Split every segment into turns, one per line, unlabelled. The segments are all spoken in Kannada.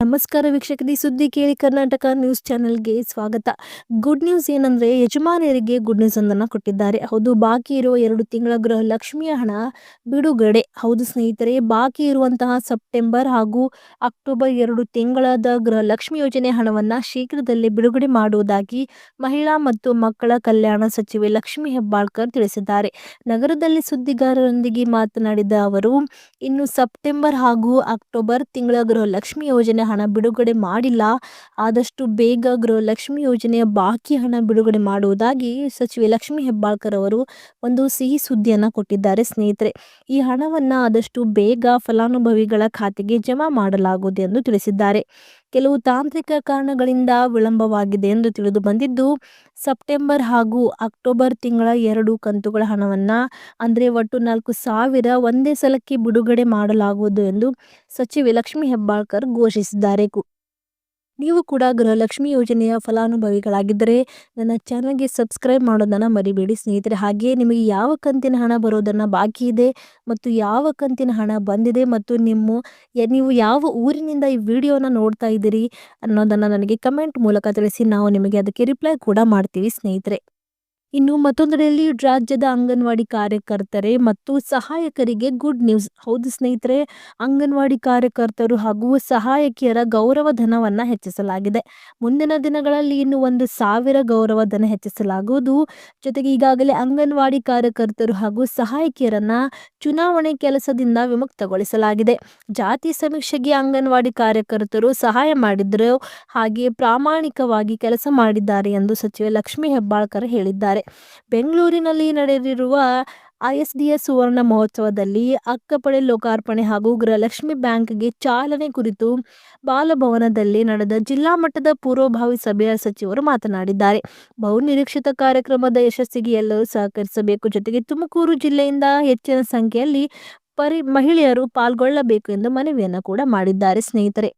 ನಮಸ್ಕಾರ ವೀಕ್ಷಕರಿ, ಸುದ್ದಿ ಕೇಳಿ ಕರ್ನಾಟಕ ನ್ಯೂಸ್ ಚಾನೆಲ್ಗೆ ಸ್ವಾಗತ. ಗುಡ್ ನ್ಯೂಸ್ ಏನಂದ್ರೆ ಯಜಮಾನಿಯರಿಗೆ ಗುಡ್ ನ್ಯೂಸ್ ಒಂದನ್ನ ಕೊಟ್ಟಿದ್ದಾರೆ. ಹೌದು, ಬಾಕಿ ಇರುವ ಎರಡು ತಿಂಗಳ ಗೃಹ ಲಕ್ಷ್ಮಿಯ ಹಣ ಬಿಡುಗಡೆ. ಹೌದು ಸ್ನೇಹಿತರೆ, ಬಾಕಿ ಇರುವಂತಹ ಸೆಪ್ಟೆಂಬರ್ ಹಾಗೂ ಅಕ್ಟೋಬರ್ ಎರಡು ತಿಂಗಳದ ಗೃಹ ಲಕ್ಷ್ಮಿ ಯೋಜನೆ ಹಣವನ್ನ ಶೀಘ್ರದಲ್ಲೇ ಬಿಡುಗಡೆ ಮಾಡುವುದಾಗಿ ಮಹಿಳಾ ಮತ್ತು ಮಕ್ಕಳ ಕಲ್ಯಾಣ ಸಚಿವೆ ಲಕ್ಷ್ಮಿ ಹೆಬ್ಬಾಳ್ಕರ್ ತಿಳಿಸಿದ್ದಾರೆ. ನಗರದಲ್ಲಿ ಸುದ್ದಿಗಾರರೊಂದಿಗೆ ಮಾತನಾಡಿದ ಅವರು, ಇನ್ನು ಸೆಪ್ಟೆಂಬರ್ ಹಾಗೂ ಅಕ್ಟೋಬರ್ ತಿಂಗಳ ಗೃಹ ಲಕ್ಷ್ಮಿ ಯೋಜನೆ ಹಣ ಬಿಡುಗಡೆ ಮಾಡಿಲ್ಲ. ಆದಷ್ಟು ಬೇಗ ಗೃಹಲಕ್ಷ್ಮಿ ಯೋಜನೆಯ ಬಾಕಿ ಹಣ ಬಿಡುಗಡೆ ಮಾಡುವುದಾಗಿ ಸಚಿವೆ ಲಕ್ಷ್ಮಿ ಹೆಬ್ಬಾಳ್ಕರ್ ಅವರು ಒಂದು ಸಿಹಿ ಸುದ್ದಿಯನ್ನು ಕೊಟ್ಟಿದ್ದಾರೆ ಸ್ನೇಹಿತರೆ. ಈ ಹಣವನ್ನು ಆದಷ್ಟು ಬೇಗ ಫಲಾನುಭವಿಗಳ ಖಾತೆಗೆ ಜಮಾ ಮಾಡಲಾಗುವುದು ಎಂದು ತಿಳಿಸಿದ್ದಾರೆ. ಕೆಲವು ತಾಂತ್ರಿಕ ಕಾರಣಗಳಿಂದ ವಿಳಂಬವಾಗಿದೆ ಎಂದು ತಿಳಿದು ಬಂದಿದ್ದು, ಸೆಪ್ಟೆಂಬರ್ ಹಾಗೂ ಅಕ್ಟೋಬರ್ ತಿಂಗಳ ಎರಡು ಕಂತುಗಳ ಹಣವನ್ನು ಅಂದ್ರೆ ಒಟ್ಟು ನಾಲ್ಕು ಸಾವಿರ ಒಂದೇ ಸಲಕ್ಕೆ ಬಿಡುಗಡೆ ಮಾಡಲಾಗುವುದು ಎಂದು ಸಚಿವೆ ಲಕ್ಷ್ಮಿ ಹೆಬ್ಬಾಳ್ಕರ್ ಘೋಷಿಸಿದ್ದಾರೆ. ನೀವು ಕೂಡ ಗೃಹಲಕ್ಷ್ಮಿ ಯೋಜನೆಯ ಫಲಾನುಭವಿಗಳಾಗಿದ್ದರೆ ನನ್ನ ಚಾನಲ್ಗೆ ಸಬ್ಸ್ಕ್ರೈಬ್ ಮಾಡೋದನ್ನು ಮರಿಬೇಡಿ ಸ್ನೇಹಿತರೆ. ಹಾಗೆಯೇ ನಿಮಗೆ ಯಾವ ಕಂತಿನ ಹಣ ಬರೋದನ್ನು ಬಾಕಿ ಇದೆ ಮತ್ತು ಯಾವ ಕಂತಿನ ಹಣ ಬಂದಿದೆ ಮತ್ತು ನಿಮ್ಮ ನೀವು ಯಾವ ಊರಿನಿಂದ ಈ ವಿಡಿಯೋನ ನೋಡ್ತಾ ಇದ್ದೀರಿ ಅನ್ನೋದನ್ನು ನನಗೆ ಕಮೆಂಟ್ ಮೂಲಕ ತಿಳಿಸಿ ನಾವು ನಿಮಗೆ ಅದಕ್ಕೆ ರಿಪ್ಲೈ ಕೂಡ ಮಾಡ್ತೀವಿ ಸ್ನೇಹಿತರೆ. ಇನ್ನು ಮತ್ತೊಂದೆಡೆಯಲ್ಲಿ ರಾಜ್ಯದ ಅಂಗನವಾಡಿ ಕಾರ್ಯಕರ್ತರೆ ಮತ್ತು ಸಹಾಯಕರಿಗೆ ಗುಡ್ ನ್ಯೂಸ್. ಹೌದು ಸ್ನೇಹಿತರೆ, ಅಂಗನವಾಡಿ ಕಾರ್ಯಕರ್ತರು ಹಾಗೂ ಸಹಾಯಕಿಯರ ಗೌರವ ಧನವನ್ನು ಹೆಚ್ಚಿಸಲಾಗಿದೆ. ಮುಂದಿನ ದಿನಗಳಲ್ಲಿ ಇನ್ನು ಒಂದು ಸಾವಿರ ಗೌರವ ಧನ ಹೆಚ್ಚಿಸಲಾಗುವುದು. ಜೊತೆಗೆ ಈಗಾಗಲೇ ಅಂಗನವಾಡಿ ಕಾರ್ಯಕರ್ತರು ಹಾಗೂ ಸಹಾಯಕಿಯರನ್ನ ಚುನಾವಣೆ ಕೆಲಸದಿಂದ ವಿಮುಕ್ತಗೊಳಿಸಲಾಗಿದೆ. ಜಾತಿ ಸಮೀಕ್ಷೆಗೆ ಅಂಗನವಾಡಿ ಕಾರ್ಯಕರ್ತರು ಸಹಾಯ ಮಾಡಿದ್ರು ಹಾಗೆ ಪ್ರಾಮಾಣಿಕವಾಗಿ ಕೆಲಸ ಮಾಡಿದ್ದಾರೆ ಎಂದು ಸಚಿವೆ ಲಕ್ಷ್ಮಿ ಹೆಬ್ಬಾಳ್ಕರ್ ಹೇಳಿದ್ದಾರೆ. ಬೆಂಗಳೂರಿನಲ್ಲಿ ನಡೆದಿರುವ ಐಎಸ್ಡಿಎಸ್ ಸುವರ್ಣ ಮಹೋತ್ಸವದಲ್ಲಿ ಅಕ್ಕಪಡೆ ಲೋಕಾರ್ಪಣೆ ಹಾಗೂ ಗೃಹಲಕ್ಷ್ಮಿ ಬ್ಯಾಂಕ್ಗೆ ಚಾಲನೆ ಕುರಿತು ಬಾಲಭವನದಲ್ಲಿ ನಡೆದ ಜಿಲ್ಲಾ ಮಟ್ಟದ ಪೂರ್ವಭಾವಿ ಸಭೆಯ ಸಚಿವರು ಮಾತನಾಡಿದ್ದಾರೆ. ಬಹುನಿರೀಕ್ಷಿತ ಕಾರ್ಯಕ್ರಮದ ಯಶಸ್ಸಿಗೆ ಎಲ್ಲರೂ ಸಹಕರಿಸಬೇಕು. ಜೊತೆಗೆ ತುಮಕೂರು ಜಿಲ್ಲೆಯಿಂದ ಹೆಚ್ಚಿನ ಸಂಖ್ಯೆಯಲ್ಲಿ ಪರಿ ಮಹಿಳೆಯರು ಪಾಲ್ಗೊಳ್ಳಬೇಕು ಎಂದು ಮನವಿಯನ್ನು ಕೂಡ ಮಾಡಿದ್ದಾರೆ ಸ್ನೇಹಿತರೆ.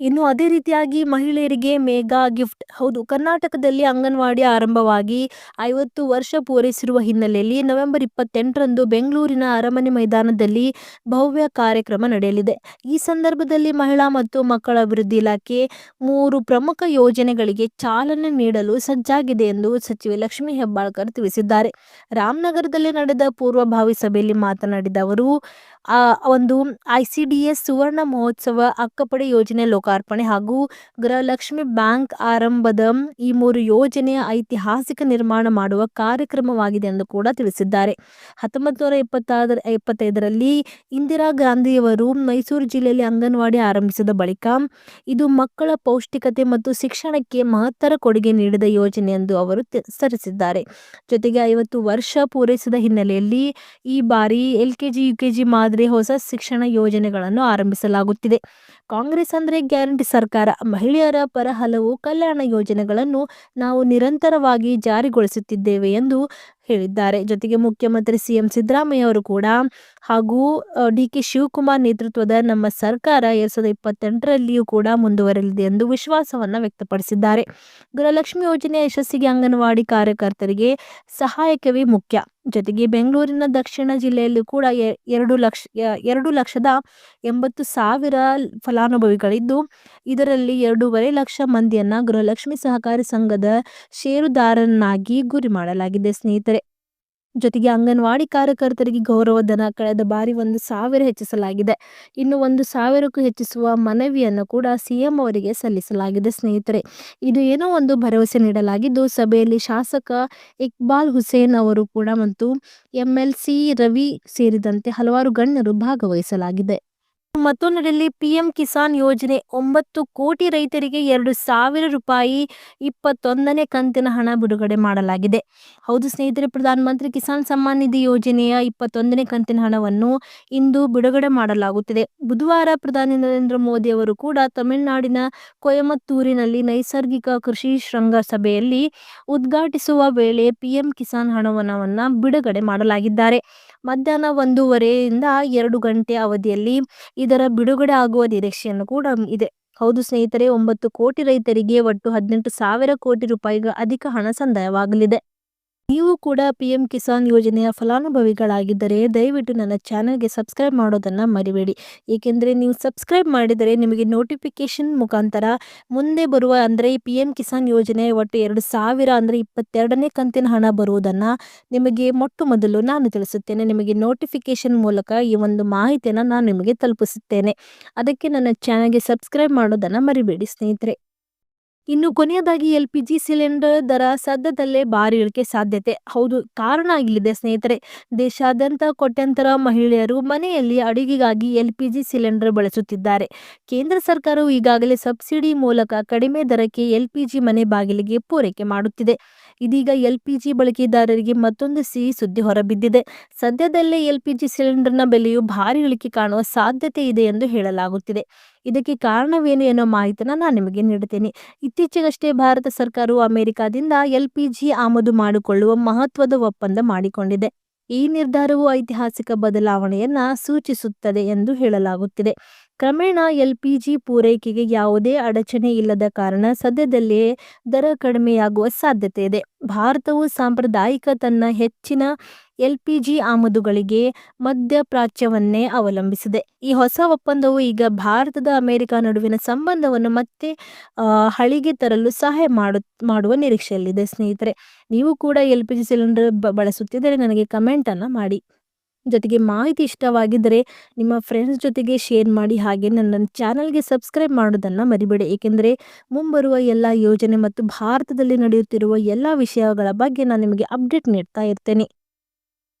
ಇನ್ನು ಅದೇ ರೀತಿಯಾಗಿ ಮಹಿಳೆಯರಿಗೆ ಮೇಗಾ ಗಿಫ್ಟ್. ಹೌದು, ಕರ್ನಾಟಕದಲ್ಲಿ ಅಂಗನವಾಡಿ ಆರಂಭವಾಗಿ ಐವತ್ತು ವರ್ಷ ಪೂರೈಸಿರುವ ಹಿನ್ನೆಲೆಯಲ್ಲಿ ನವೆಂಬರ್ ಇಪ್ಪತ್ತೆಂಟರಂದು ಬೆಂಗಳೂರಿನ ಅರಮನೆ ಮೈದಾನದಲ್ಲಿ ಭವ್ಯ ಕಾರ್ಯಕ್ರಮ ನಡೆಯಲಿದೆ. ಈ ಸಂದರ್ಭದಲ್ಲಿ ಮಹಿಳಾ ಮತ್ತು ಮಕ್ಕಳ ಅಭಿವೃದ್ಧಿ ಇಲಾಖೆ ಮೂರು ಪ್ರಮುಖ ಯೋಜನೆಗಳಿಗೆ ಚಾಲನೆ ನೀಡಲು ಸಜ್ಜಾಗಿದೆ ಎಂದು ಸಚಿವೆ ಲಕ್ಷ್ಮಿ ಹೆಬ್ಬಾಳ್ಕರ್ ತಿಳಿಸಿದ್ದಾರೆ. ರಾಮನಗರದಲ್ಲಿ ನಡೆದ ಪೂರ್ವಭಾವಿ ಸಭೆಯಲ್ಲಿ ಮಾತನಾಡಿದ ಅವರು ಒಂದು ಎಸ್ ಸುವರ್ಣ ಮಹೋತ್ಸವ ಅಕ್ಕಪಡೆ ಯೋಜನೆ ಲೋಕಾರ್ಪಣೆ ಹಾಗೂ ಗೃಹಲಕ್ಷ್ಮಿ ಬ್ಯಾಂಕ್ ಆರಂಭದ ಈ ಮೂರು ಯೋಜನೆಯ ಐತಿಹಾಸಿಕ ನಿರ್ಮಾಣ ಮಾಡುವ ಕಾರ್ಯಕ್ರಮವಾಗಿದೆ ಎಂದು ಕೂಡ ತಿಳಿಸಿದ್ದಾರೆ. ಹತ್ತೊಂಬತ್ತು ನೂರ ಇಪ್ಪತ್ತಾರ ಇಪ್ಪತ್ತೈದರಲ್ಲಿ ಇಂದಿರಾ ಗಾಂಧಿಯವರು ಮೈಸೂರು ಜಿಲ್ಲೆಯಲ್ಲಿ ಅಂಗನವಾಡಿ ಆರಂಭಿಸಿದ ಬಳಿಕ ಇದು ಮಕ್ಕಳ ಪೌಷ್ಟಿಕತೆ ಮತ್ತು ಶಿಕ್ಷಣಕ್ಕೆ ಮಹತ್ತರ ಕೊಡುಗೆ ನೀಡಿದ ಯೋಜನೆ ಎಂದು ಅವರು ಸರಿಸಿದ್ದಾರೆ. ಜೊತೆಗೆ ಐವತ್ತು ವರ್ಷ ಪೂರೈಸಿದ ಹಿನ್ನೆಲೆಯಲ್ಲಿ ಈ ಬಾರಿ L K G, U K G ಮಾದರಿ ಹೊಸ ಶಿಕ್ಷಣ ಯೋಜನೆಗಳನ್ನು ಆರಂಭಿಸಲಾಗುತ್ತಿದೆ. ಕಾಂಗ್ರೆಸ್ ಅಂದರೆ ಗ್ಯಾರಂಟಿ ಸರ್ಕಾರ. ಮಹಿಳೆಯರ ಪರ ಹಲವು ಕಲ್ಯಾಣ ಯೋಜನೆಗಳನ್ನು ನಾವು ನಿರಂತರವಾಗಿ ಜಾರಿಗೊಳಿಸುತ್ತಿದ್ದೇವೆ ಎಂದು ಹೇಳಿದ್ದಾರೆ. ಜೊತೆಗೆ ಮುಖ್ಯಮಂತ್ರಿ ಸಿಎಂ ಸಿದ್ದರಾಮಯ್ಯ ಅವರು ಕೂಡ ಹಾಗೂ ಡಿ ಕೆ ಶಿವಕುಮಾರ್ ನೇತೃತ್ವದ ನಮ್ಮ ಸರ್ಕಾರ ಎರಡ್ ಸಾವಿರದ ಇಪ್ಪತ್ತೆಂಟರಲ್ಲಿಯೂ ಕೂಡ ಮುಂದುವರೆಯಲಿದೆ ಎಂದು ವಿಶ್ವಾಸವನ್ನ ವ್ಯಕ್ತಪಡಿಸಿದ್ದಾರೆ. ಗೃಹಲಕ್ಷ್ಮಿ ಯೋಜನೆಯ ಯಶಸ್ಸಿಗೆ ಅಂಗನವಾಡಿ ಕಾರ್ಯಕರ್ತರಿಗೆ ಸಹಾಯಕವೇ ಮುಖ್ಯ. ಜೊತೆಗೆ ಬೆಂಗಳೂರಿನ ದಕ್ಷಿಣ ಜಿಲ್ಲೆಯಲ್ಲೂ ಕೂಡ ಎರಡು ಲಕ್ಷ ಎರಡು ಲಕ್ಷದ ಎಂಬತ್ತು ಸಾವಿರ ಫಲಾನುಭವಿಗಳಿದ್ದು, ಇದರಲ್ಲಿ ಎರಡೂವರೆ ಲಕ್ಷ ಮಂದಿಯನ್ನ ಗೃಹಲಕ್ಷ್ಮಿ ಸಹಕಾರಿ ಸಂಘದ ಷೇರುದಾರನ್ನಾಗಿ ಗುರಿ ಮಾಡಲಾಗಿದೆ. ಸ್ನೇಹಿತರೆ ಜೊತೆಗೆ ಅಂಗನವಾಡಿ ಕಾರ್ಯಕರ್ತರಿಗೆ ಗೌರವಧನ ಕಳೆದ ಬಾರಿ ಒಂದು ಸಾವಿರ ಹೆಚ್ಚಿಸಲಾಗಿದೆ. ಇನ್ನು ಒಂದು ಸಾವಿರಕ್ಕೂ ಹೆಚ್ಚಿಸುವ ಮನವಿಯನ್ನು ಕೂಡ ಸಿಎಂ ಅವರಿಗೆ ಸಲ್ಲಿಸಲಾಗಿದೆ, ಸ್ನೇಹಿತರೆ. ಇದು ಏನೋ ಒಂದು ಭರವಸೆ ನೀಡಲಾಗಿದ್ದು, ಸಭೆಯಲ್ಲಿ ಶಾಸಕ ಇಕ್ಬಾಲ್ ಹುಸೇನ್ ಅವರು ಕೂಡ ಮತ್ತು ಎಂಎಲ್ಸಿ ರವಿ ಸೇರಿದಂತೆ ಹಲವಾರು ಗಣ್ಯರು ಭಾಗವಹಿಸಲಾಗಿದೆ. ಮತ್ತೊಂದೆಡೆಯಲ್ಲಿ ಪಿಎಂ ಕಿಸಾನ್ ಯೋಜನೆ ಒಂಬತ್ತು ಕೋಟಿ ರೈತರಿಗೆ ಎರಡು ಸಾವಿರ ರೂಪಾಯಿ ಇಪ್ಪತ್ತೊಂದನೇ ಕಂತಿನ ಹಣ ಬಿಡುಗಡೆ ಮಾಡಲಾಗಿದೆ. ಹೌದು ಸ್ನೇಹಿತರೆ ಪ್ರಧಾನಮಂತ್ರಿ ಕಿಸಾನ್ ಸಮ್ಮಾನ್ ನಿಧಿ ಯೋಜನೆಯ ಇಪ್ಪತ್ತೊಂದನೇ ಕಂತಿನ ಹಣವನ್ನು ಇಂದು ಬಿಡುಗಡೆ ಮಾಡಲಾಗುತ್ತಿದೆ. ಬುಧವಾರ ಪ್ರಧಾನಿ ನರೇಂದ್ರ ಮೋದಿ ಅವರು ಕೂಡ ತಮಿಳುನಾಡಿನ ಕೊಯಮತ್ತೂರಿನಲ್ಲಿ ನೈಸರ್ಗಿಕ ಕೃಷಿ ಶೃಂಗ ಸಭೆಯಲ್ಲಿ ಉದ್ಘಾಟಿಸುವ ವೇಳೆ ಪಿಎಂ ಕಿಸಾನ್ ಹಣವನ್ನು ಬಿಡುಗಡೆ ಮಾಡಲಾಗಿದ್ದಾರೆ. ಮಧ್ಯಾಹ್ನ ಒಂದೂವರೆಯಿಂದ ಎರಡು ಗಂಟೆ ಅವಧಿಯಲ್ಲಿ ಇದರ ಬಿಡುಗಡೆ ಆಗುವ ನಿರೀಕ್ಷೆಯನ್ನು ಕೂಡ ಇದೆ. ಹೌದು ಸ್ನೇಹಿತರೆ, ಒಂಬತ್ತು ಕೋಟಿ ರೈತರಿಗೆ ಒಟ್ಟು ಹದಿನೆಂಟು ಸಾವಿರ ಕೋಟಿ ರೂಪಾಯಿಗ ಅಧಿಕ ಹಣ ಸಂದಾಯವಾಗಲಿದೆ. ನೀವು ಕೂಡ ಪಿ ಎಂ ಕಿಸಾನ್ ಯೋಜನೆಯ ಫಲಾನುಭವಿಗಳಾಗಿದ್ದರೆ ದಯವಿಟ್ಟು ನನ್ನ ಚಾನಲ್ಗೆ ಸಬ್ಸ್ಕ್ರೈಬ್ ಮಾಡೋದನ್ನು ಮರಿಬೇಡಿ. ಏಕೆಂದರೆ ನೀವು ಸಬ್ಸ್ಕ್ರೈಬ್ ಮಾಡಿದರೆ ನಿಮಗೆ ನೋಟಿಫಿಕೇಷನ್ ಮುಖಾಂತರ ಮುಂದೆ ಬರುವ ಅಂದರೆ ಪಿ ಎಂ ಕಿಸಾನ್ ಯೋಜನೆ ಒಟ್ಟು ಎರಡು ಸಾವಿರ ಅಂದರೆ ಇಪ್ಪತ್ತೆರಡನೇ ಕಂತಿನ ಹಣ ಬರುವುದನ್ನು ನಿಮಗೆ ಮೊಟ್ಟ ಮೊದಲು ನಾನು ತಿಳಿಸುತ್ತೇನೆ. ನಿಮಗೆ ನೋಟಿಫಿಕೇಷನ್ ಮೂಲಕ ಈ ಒಂದು ಮಾಹಿತಿಯನ್ನು ನಾನು ನಿಮಗೆ ತಲುಪಿಸುತ್ತೇನೆ. ಅದಕ್ಕೆ ನನ್ನ ಚಾನಲ್ಗೆ ಸಬ್ಸ್ಕ್ರೈಬ್ ಮಾಡೋದನ್ನು ಮರಿಬೇಡಿ ಸ್ನೇಹಿತರೆ. ಇನ್ನು ಕೊನೆಯದಾಗಿ ಎಲ್ ಪಿ ಜಿ ಸಿಲಿಂಡರ್ ದರ ಸದ್ಯದಲ್ಲೇ ಭಾರಿ ಇಳಿಕೆ ಸಾಧ್ಯತೆ. ಹೌದು, ಕಾರಣ ಆಗಲಿದೆ ಸ್ನೇಹಿತರೆ. ದೇಶಾದ್ಯಂತ ಕೋಟ್ಯಂತರ ಮಹಿಳೆಯರು ಮನೆಯಲ್ಲಿ ಅಡುಗೆಗಾಗಿ ಎಲ್ ಪಿ ಜಿ ಸಿಲಿಂಡರ್ ಬಳಸುತ್ತಿದ್ದಾರೆ. ಕೇಂದ್ರ ಸರ್ಕಾರವು ಈಗಾಗಲೇ ಸಬ್ಸಿಡಿ ಮೂಲಕ ಕಡಿಮೆ ದರಕ್ಕೆ ಎಲ್ ಪಿ ಜಿ ಮನೆ ಬಾಗಿಲಿಗೆ ಪೂರೈಕೆ ಮಾಡುತ್ತಿದೆ. ಇದೀಗ ಎಲ್ ಪಿ ಜಿ ಬಳಕೆದಾರರಿಗೆ ಮತ್ತೊಂದು ಸಿಹಿ ಸುದ್ದಿ ಹೊರಬಿದ್ದಿದೆ. ಸದ್ಯದಲ್ಲೇ ಎಲ್ ಪಿ ಜಿ ಸಿಲಿಂಡರ್ನ ಬೆಲೆಯು ಭಾರಿ ಇಳಿಕೆ ಕಾಣುವ ಸಾಧ್ಯತೆ ಇದೆ ಎಂದು ಹೇಳಲಾಗುತ್ತಿದೆ. ಇದಕ್ಕೆ ಕಾರಣವೇನು ಎನ್ನುವ ಮಾಹಿತಿನ ನಾನು ನಿಮಗೆ ನೀಡುತ್ತೇನೆ. ಇತ್ತೀಚೆಗಷ್ಟೇ ಭಾರತ ಸರ್ಕಾರವು ಅಮೆರಿಕಾದಿಂದ ಎಲ್ ಪಿ ಜಿ ಆಮದು ಮಾಡಿಕೊಳ್ಳುವ ಮಹತ್ವದ ಒಪ್ಪಂದ ಮಾಡಿಕೊಂಡಿದೆ. ಈ ನಿರ್ಧಾರವು ಐತಿಹಾಸಿಕ ಬದಲಾವಣೆಯನ್ನ ಸೂಚಿಸುತ್ತದೆ ಎಂದು ಹೇಳಲಾಗುತ್ತಿದೆ. ಕ್ರಮೇಣ ಎಲ್ ಪಿ ಪೂರೈಕೆಗೆ ಯಾವುದೇ ಅಡಚಣೆ ಇಲ್ಲದ ಕಾರಣ ಸದ್ಯದಲ್ಲಿಯೇ ದರ ಕಡಿಮೆಯಾಗುವ ಸಾಧ್ಯತೆ ಇದೆ. ಭಾರತವು ಸಾಂಪ್ರದಾಯಿಕ ತನ್ನ ಹೆಚ್ಚಿನ ಎಲ್ ಪಿ ಆಮದುಗಳಿಗೆ ಮಧ್ಯಪ್ರಾಚ್ಯವನ್ನೇ ಅವಲಂಬಿಸಿದೆ. ಈ ಹೊಸ ಒಪ್ಪಂದವು ಈಗ ಭಾರತದ ಅಮೆರಿಕ ನಡುವಿನ ಸಂಬಂಧವನ್ನು ಮತ್ತೆ ಹಳಿಗೆ ತರಲು ಸಹಾಯ ಮಾಡು, ಮಾಡುವ ನಿರೀಕ್ಷೆಯಲ್ಲಿದೆ ಸ್ನೇಹಿತರೆ. ನೀವು ಕೂಡ ಎಲ್ ಪಿ ಜಿ ಸಿಲಿಂಡರ್ ಬಳಸುತ್ತಿದ್ದರೆ ನನಗೆ ಕಮೆಂಟನ್ನು ಮಾಡಿ. ಜೊತೆಗೆ ಮಾಹಿತಿ ಇಷ್ಟವಾಗಿದ್ದರೆ ನಿಮ್ಮ ಫ್ರೆಂಡ್ಸ್ ಜೊತೆಗೆ ಶೇರ್ ಮಾಡಿ ಹಾಗೆ ನನ್ನ ಚಾನಲ್ಗೆ ಸಬ್ಸ್ಕ್ರೈಬ್ ಮಾಡೋದನ್ನು ಮರಿಬೇಡಿ. ಏಕೆಂದರೆ ಮುಂಬರುವ ಎಲ್ಲ ಯೋಜನೆ ಮತ್ತು ಭಾರತದಲ್ಲಿ ನಡೆಯುತ್ತಿರುವ ಎಲ್ಲ ವಿಷಯಗಳ ಬಗ್ಗೆ ನಾನು ನಿಮಗೆ ಅಪ್ಡೇಟ್ ನೀಡ್ತಾ ಇರ್ತೇನೆ.